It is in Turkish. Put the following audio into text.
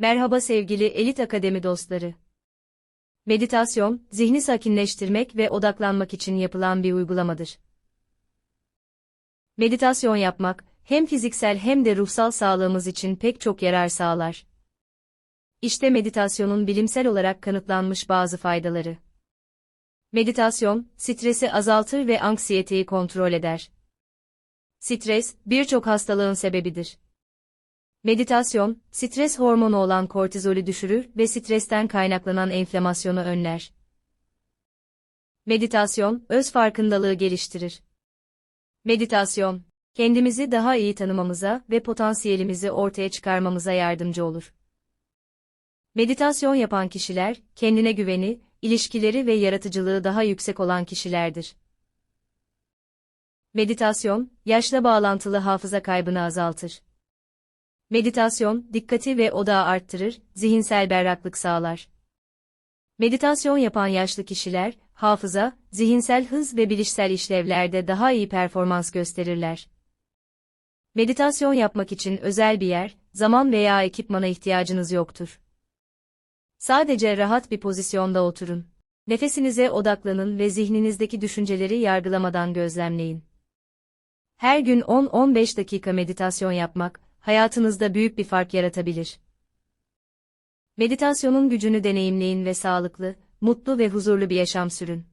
Merhaba sevgili Elit Akademi dostları. Meditasyon, zihni sakinleştirmek ve odaklanmak için yapılan bir uygulamadır. Meditasyon yapmak, hem fiziksel hem de ruhsal sağlığımız için pek çok yarar sağlar. İşte meditasyonun bilimsel olarak kanıtlanmış bazı faydaları. Meditasyon, stresi azaltır ve anksiyeteyi kontrol eder. Stres, birçok hastalığın sebebidir. Meditasyon, stres hormonu olan kortizolü düşürür ve stresten kaynaklanan enflamasyonu önler. Meditasyon, öz farkındalığı geliştirir. Meditasyon, kendimizi daha iyi tanımamıza ve potansiyelimizi ortaya çıkarmamıza yardımcı olur. Meditasyon yapan kişiler, kendine güveni, ilişkileri ve yaratıcılığı daha yüksek olan kişilerdir. Meditasyon, yaşla bağlantılı hafıza kaybını azaltır. Meditasyon, dikkati ve odağı arttırır, zihinsel berraklık sağlar. Meditasyon yapan yaşlı kişiler, hafıza, zihinsel hız ve bilişsel işlevlerde daha iyi performans gösterirler. Meditasyon yapmak için özel bir yer, zaman veya ekipmana ihtiyacınız yoktur. Sadece rahat bir pozisyonda oturun. Nefesinize odaklanın ve zihninizdeki düşünceleri yargılamadan gözlemleyin. Her gün 10-15 dakika meditasyon yapmak, hayatınızda büyük bir fark yaratabilir. Meditasyonun gücünü deneyimleyin ve sağlıklı, mutlu ve huzurlu bir yaşam sürün.